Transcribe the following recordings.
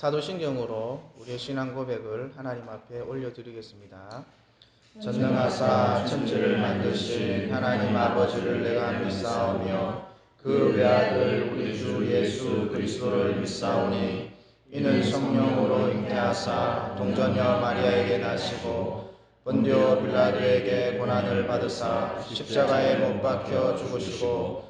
사도신경으로 우리의 신앙 고백을 하나님 앞에 올려드리겠습니다. 전능하사 천지를 만드신 하나님 아버지를 내가 믿사오며 그 외아들 우리 주 예수 그리스도를 믿사오니 이는 성령으로 잉태하사 동전녀 마리아에게 나시고 본디오 빌라도에게 고난을 받으사 십자가에 못 박혀 죽으시고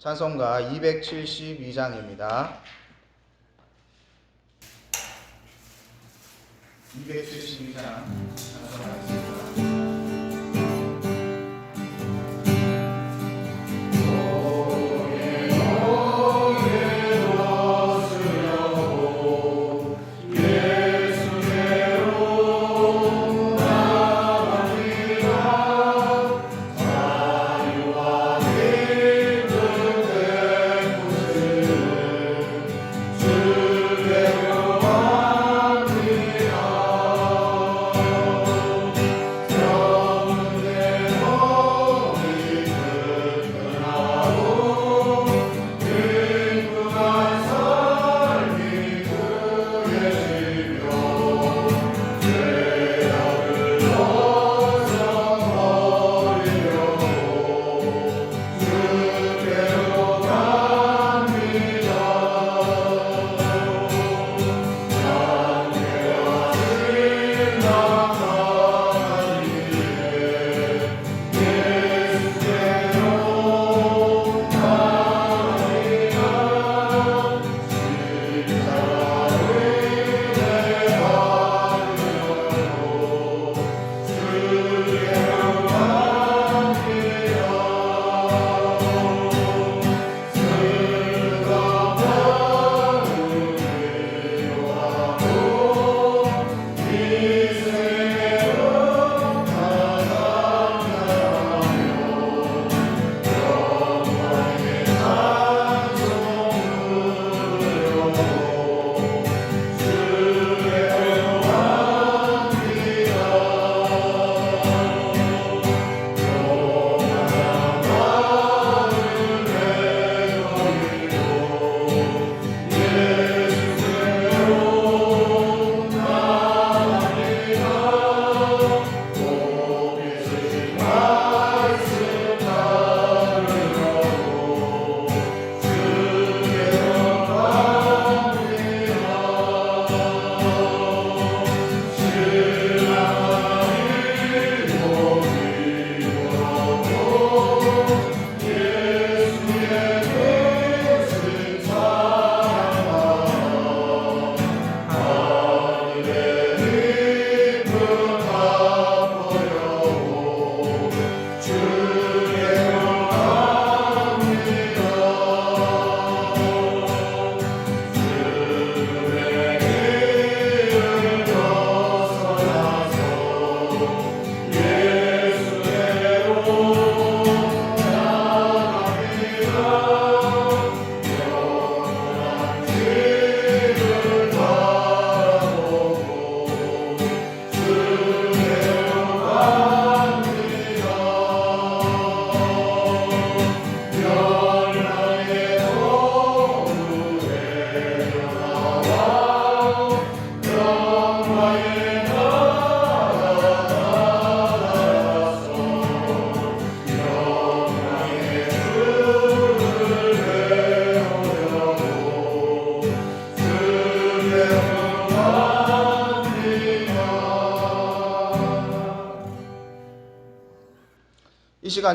찬송가 272장입니다. 272장 찬송하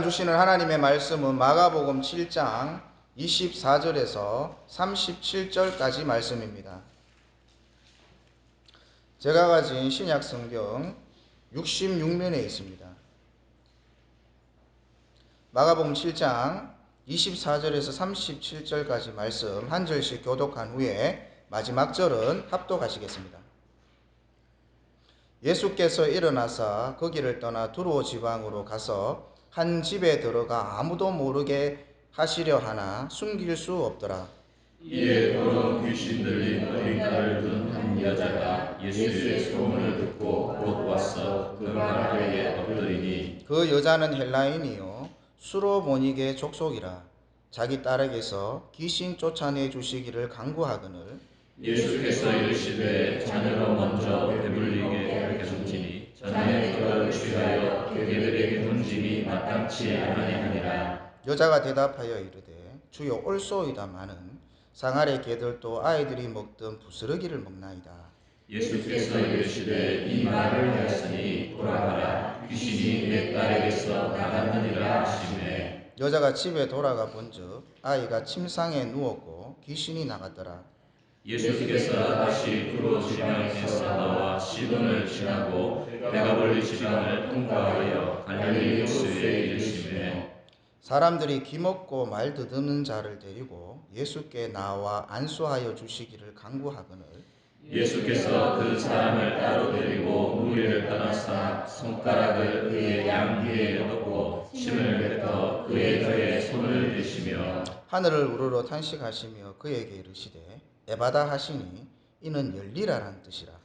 주시는 하나님의 말씀은 마가복음 7장 24절에서 37절까지 말씀입니다. 제가 가진 신약 성경 66면에 있습니다. 마가복음 7장 24절에서 37절까지 말씀 한 절씩 교독한 후에 마지막 절은 합독하시겠습니다. 예수께서 일어나사 거기를 떠나 두로 지방으로 가서 한 집에 들어가 아무도 모르게 하시려 하나 숨길 수 없더라. 이에 더러운 귀신 들린 어린 딸을 둔 한 여자가 예수의 소문을 듣고 곧 와서 그 말하에 엎드리니 그 여자는 헬라인이요 수로보니게 족속이라 자기 딸에게서 귀신 쫓아내 주시기를 강구하거늘 예수께서 이르시되 자녀가 먼저 배불리게 하셨으니 자녀의 그를 취하여 개들에게 던짐이 마땅치 아니하니라. 여자가 대답하여 이르되 주여 옳소이다마는 상아래 개들도 아이들이 먹던 부스러기를 먹나이다. 예수께서 이르시되 이 말을 하였으니 돌아가라. 귀신이 내 딸에게서 나갔느니라 하시매 여자가 집에 돌아가 본즉 아이가 침상에 누웠고 귀신이 나갔더라. 예수께서 다시 두로 지방에서 나와 시돈을 지나고 대가벌리 지방을 통과하여 갈릴리 호수에 이르시매 사람들이 기먹고 말 더듬는 자를 데리고 예수께 나와 안수하여 주시기를 강구하거늘 예수께서 그 사람을 따로 데리고 무리를 떠나사 손가락을 그의 양귀에 넣고 침을 뱉어 그의 혀에 손을 대시며 하늘을 우러러 탄식하시며 그에게 이르시되 에바다 하시니 이는 열리라는 뜻이라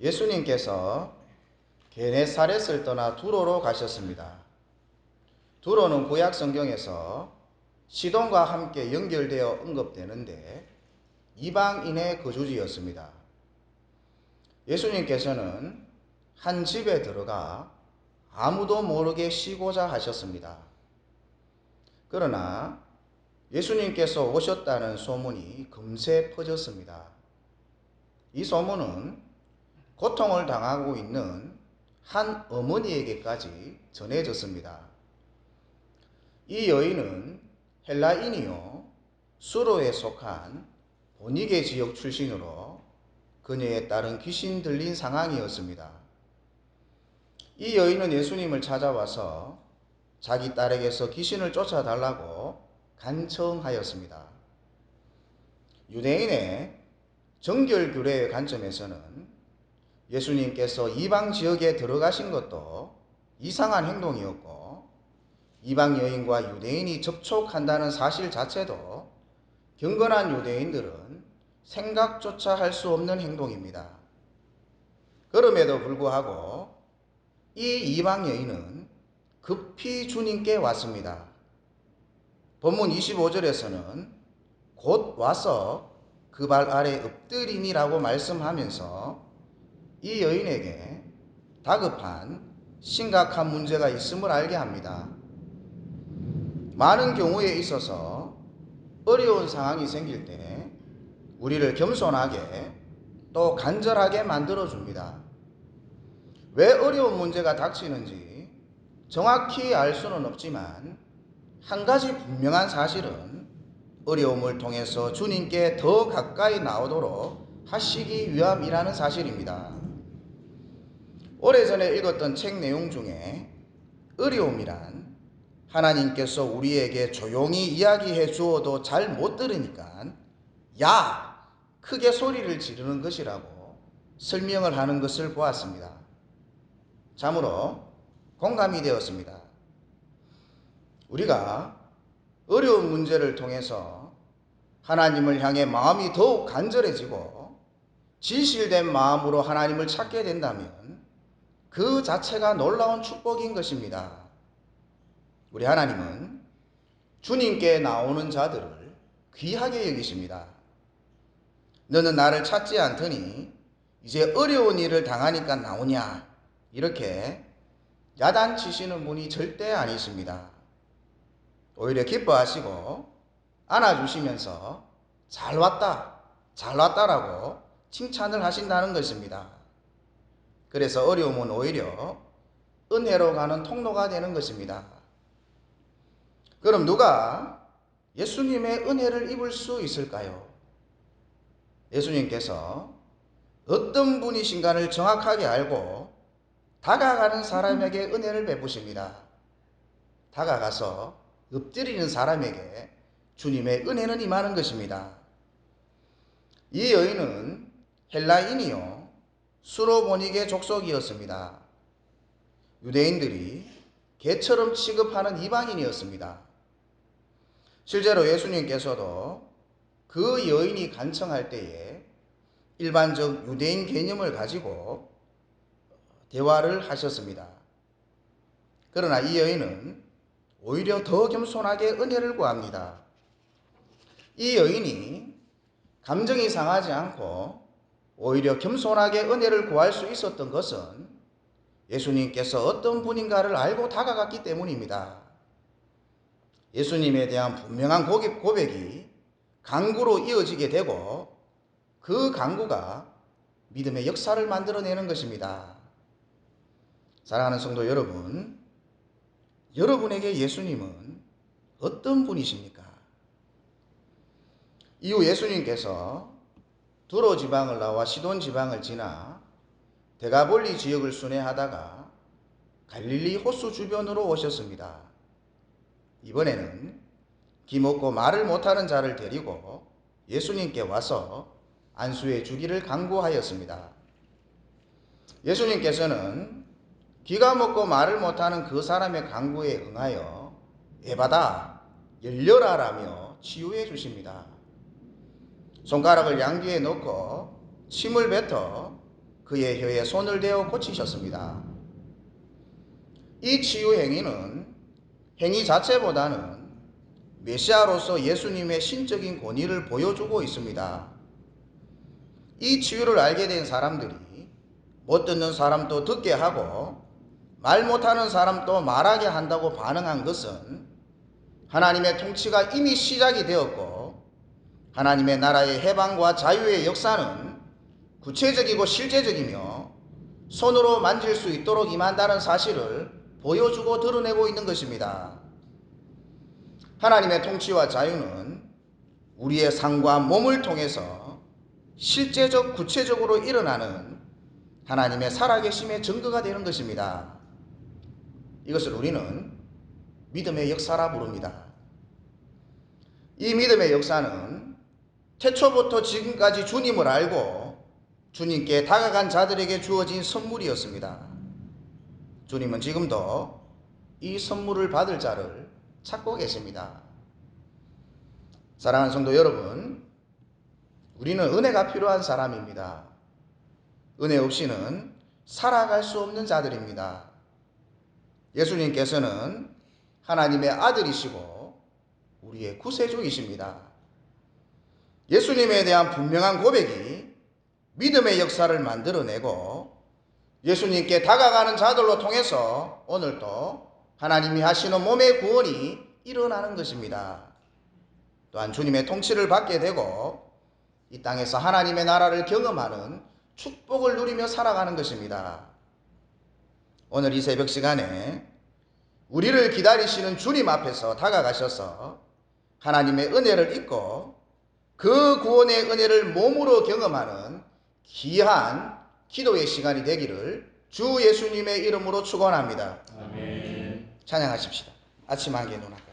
예수님께서 게네사렛을 떠나 두로로 가셨습니다. 두로는 구약 성경에서 시돈과 함께 연결되어 언급되는데 이방인의 거주지였습니다. 예수님께서는 한 집에 들어가 아무도 모르게 쉬고자 하셨습니다. 그러나 예수님께서 오셨다는 소문이 금세 퍼졌습니다. 이 소문은 고통을 당하고 있는 한 어머니에게까지 전해졌습니다. 이 여인은 헬라인이요 수로에 속한 보니게 지역 출신으로 그녀에 따른 귀신 들린 상황이었습니다. 이 여인은 예수님을 찾아와서 자기 딸에게서 귀신을 쫓아달라고 간청하였습니다. 유대인의 정결 규례의 관점에서는 예수님께서 이방 지역에 들어가신 것도 이상한 행동이었고 이방 여인과 유대인이 접촉한다는 사실 자체도 경건한 유대인들은 생각조차 할 수 없는 행동입니다. 그럼에도 불구하고 이 이방 여인은 급히 주님께 왔습니다. 본문 25절에서는 곧 와서 그 발 아래 엎드리니라고 말씀하면서 이 여인에게 다급한 심각한 문제가 있음을 알게 합니다. 많은 경우에 있어서 어려운 상황이 생길 때 우리를 겸손하게 또 간절하게 만들어 줍니다. 왜 어려운 문제가 닥치는지 정확히 알 수는 없지만 한 가지 분명한 사실은 어려움을 통해서 주님께 더 가까이 나오도록 하시기 위함이라는 사실입니다. 오래전에 읽었던 책 내용 중에 어려움이란 하나님께서 우리에게 조용히 이야기해 주어도 잘 못 들으니까 야! 크게 소리를 지르는 것이라고 설명을 하는 것을 보았습니다. 참으로 공감이 되었습니다. 우리가 어려운 문제를 통해서 하나님을 향해 마음이 더욱 간절해지고 진실된 마음으로 하나님을 찾게 된다면 그 자체가 놀라운 축복인 것입니다. 우리 하나님은 주님께 나오는 자들을 귀하게 여기십니다. 너는 나를 찾지 않더니 이제 어려운 일을 당하니까 나오냐? 이렇게 야단치시는 분이 절대 아니십니다. 오히려 기뻐하시고 안아주시면서 잘 왔다, 잘 왔다라고 칭찬을 하신다는 것입니다. 그래서 어려움은 오히려 은혜로 가는 통로가 되는 것입니다. 그럼 누가 예수님의 은혜를 입을 수 있을까요? 예수님께서 어떤 분이신가를 정확하게 알고 다가가는 사람에게 은혜를 베푸십니다. 다가가서 엎드리는 사람에게 주님의 은혜는 임하는 것입니다. 이 여인은 헬라인이요 수로보닉의 족속이었습니다. 유대인들이 개처럼 취급하는 이방인이었습니다. 실제로 예수님께서도 그 여인이 간청할 때에 일반적 유대인 개념을 가지고 대화를 하셨습니다. 그러나 이 여인은 오히려 더 겸손하게 은혜를 구합니다. 이 여인이 감정이 상하지 않고 오히려 겸손하게 은혜를 구할 수 있었던 것은 예수님께서 어떤 분인가를 알고 다가갔기 때문입니다. 예수님에 대한 분명한 고백이 강구로 이어지게 되고 그 강구가 믿음의 역사를 만들어내는 것입니다. 사랑하는 성도 여러분, 여러분에게 예수님은 어떤 분이십니까? 이후 예수님께서 두로 지방을 나와 시돈 지방을 지나 대가볼리 지역을 순회하다가 갈릴리 호수 주변으로 오셨습니다. 이번에는 기먹고 말을 못하는 자를 데리고 예수님께 와서 안수해 주기를 강구하였습니다. 예수님께서는 귀가 먹고 말을 못하는 그 사람의 강구에 응하여 에바다 열려라라며 치유해 주십니다. 손가락을 양귀에 넣고 침을 뱉어 그의 혀에 손을 대어 고치셨습니다. 이 치유 행위는 행위 자체보다는 메시아로서 예수님의 신적인 권위를 보여주고 있습니다. 이 치유를 알게 된 사람들이 못 듣는 사람도 듣게 하고 말 못하는 사람도 말하게 한다고 반응한 것은 하나님의 통치가 이미 시작이 되었고 하나님의 나라의 해방과 자유의 역사는 구체적이고 실제적이며 손으로 만질 수 있도록 임한다는 사실을 보여주고 드러내고 있는 것입니다. 하나님의 통치와 자유는 우리의 삶과 몸을 통해서 실제적 구체적으로 일어나는 하나님의 살아계심의 증거가 되는 것입니다. 이것을 우리는 믿음의 역사라 부릅니다. 이 믿음의 역사는 태초부터 지금까지 주님을 알고 주님께 다가간 자들에게 주어진 선물이었습니다. 주님은 지금도 이 선물을 받을 자를 찾고 계십니다. 사랑하는 성도 여러분, 우리는 은혜가 필요한 사람입니다. 은혜 없이는 살아갈 수 없는 자들입니다. 예수님께서는 하나님의 아들이시고 우리의 구세주이십니다. 예수님에 대한 분명한 고백이 믿음의 역사를 만들어내고 예수님께 다가가는 자들로 통해서 오늘도 하나님이 하시는 몸의 구원이 일어나는 것입니다. 또한 주님의 통치를 받게 되고 이 땅에서 하나님의 나라를 경험하는 축복을 누리며 살아가는 것입니다. 오늘 이 새벽 시간에 우리를 기다리시는 주님 앞에서 다가가셔서 하나님의 은혜를 입고 그 구원의 은혜를 몸으로 경험하는 귀한 기도의 시간이 되기를 주 예수님의 이름으로 축원합니다. 찬양하십시다. 아침 한개 눈앞.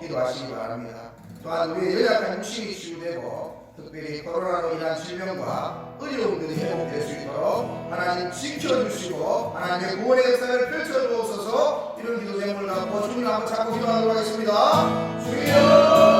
기도하시기 바랍니다. 또한 우리 연약한 육신이 치유되고 특별히 코로나로 인한 질병과 어려움들이 회복될 수 있도록 하나님 지켜주시고 하나님의 구원의 역사를 펼쳐주옵소서 이런 기도 제목을 갖고 주님 한번 잡고 기도하도록 하겠습니다. 주여!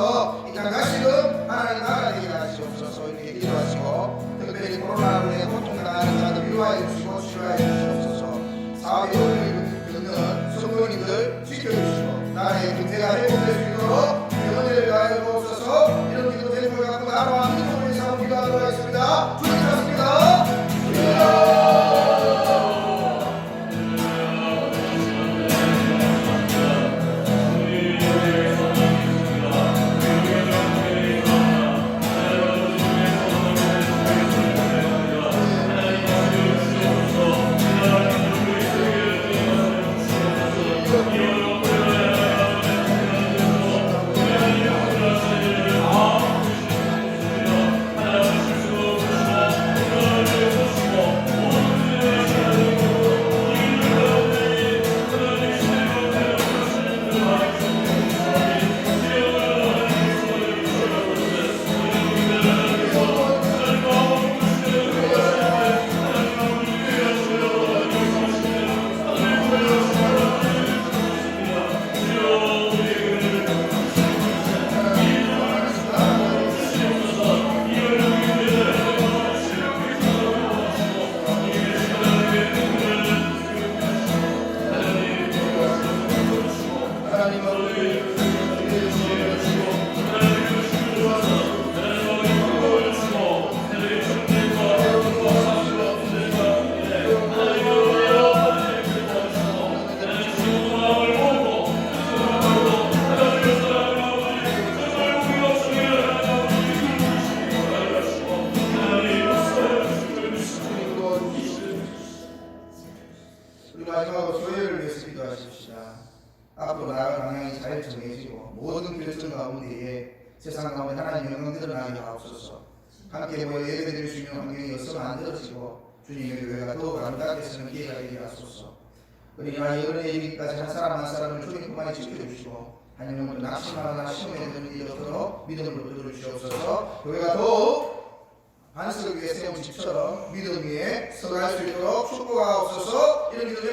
주셔서. 이땅 다시금 하나님 나라 되게 하시옵소서. 이렇게 기도하시고 특별히 코로나로 인해 고통당하는 자들 위로하여 주시고 치료하여 주시옵소서. 사업이 어려움을 겪는 성도님들 지켜주시고 나라의 경제가 회복될 수 하나님 은혜에 이르기까지 한 사람 한 사람을 주님뿐만이 지켜주시고 한 영혼도 낙심하거나 시험에 드는 일이 없도록 믿음으로 붙들어 주시옵소서. 교회가 더욱 반석 위에 세운 집처럼 믿음 위에 서갈 수 있도록 축복하옵소서 이런 믿음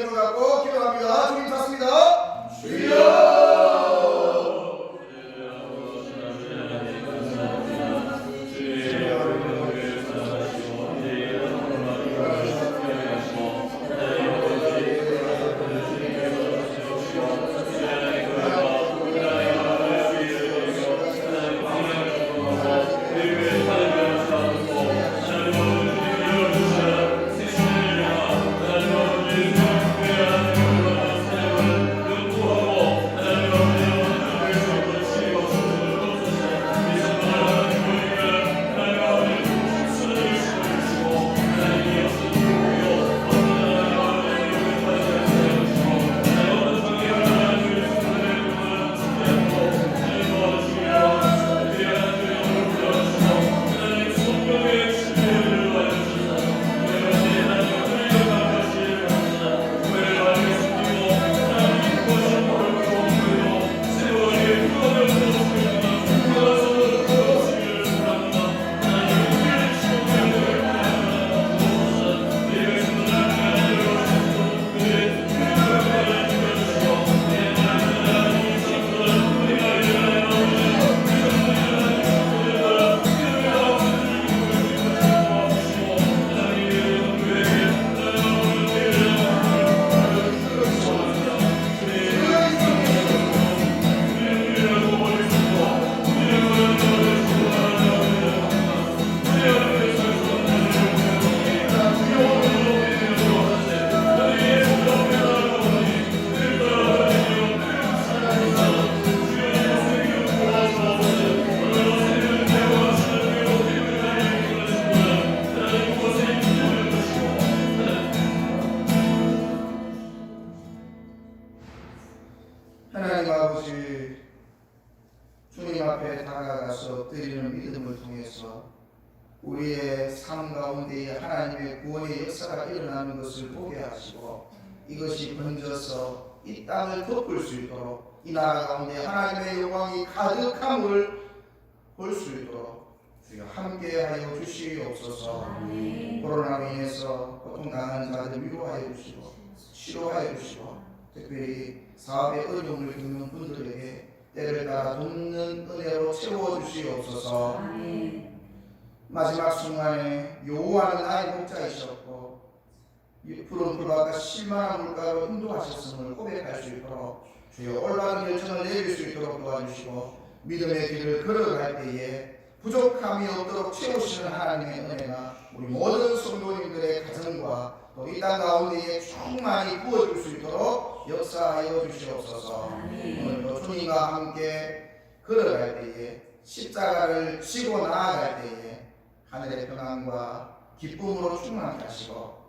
수 있도록 이 나라 가운데 하나님의 영광이 가득함을 볼 수 있도록 주여 함께하여 주시옵소서. 코로나로 인해서 고통당하는 자들 위로하여 주시고 치료하여 주시고 특별히 사업의 어려움을 겪는 분들에게 때를 따라 돕는 은혜로 채워 주시옵소서. 마지막 순간에 요구하는 아이 목자이셨고 푸른 풀밭과 실만한 물가로 인도하셨음을 고백할 수 있도록 주여 올바른 결정을 내릴 수 있도록 도와주시고 믿음의 길을 걸어갈 때에 부족함이 없도록 채우시는 하나님의 은혜가 우리 모든 성도님들의 가정과 또 이 땅 가운데에 충만히 부어줄 수 있도록 역사하여 주시옵소서. 오늘도 주님과 함께 걸어갈 때에 십자가를 지고 나아갈 때에 하늘의 평안과 기쁨으로 충만하게 하시고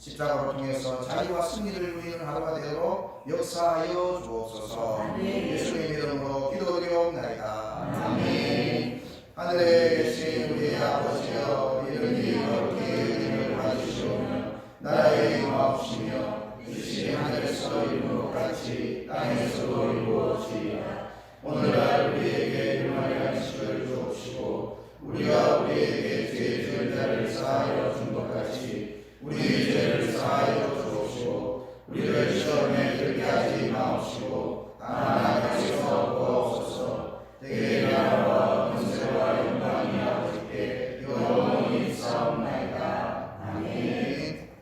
십자가를 통해서 자기와 승리를 누리는 하루가 되도록 역사하여 주옵소서. 아멘. 예수의 이름으로 기도드리옵나이다. 아멘. 하늘에 계신 우리 아버지여 이름이 거룩히 이름을 받으시오며 나라의 마옵시며 뜻이 하늘에서 이룬 것 같이 땅에서도 이루어지이다. 오늘날 우리에게 일용할 양식을 주옵시고 우리가 우리에게 죄 지은 자를 사하여 주옵시고 우리 죄를 사하여 주옵시고 우리를 시험에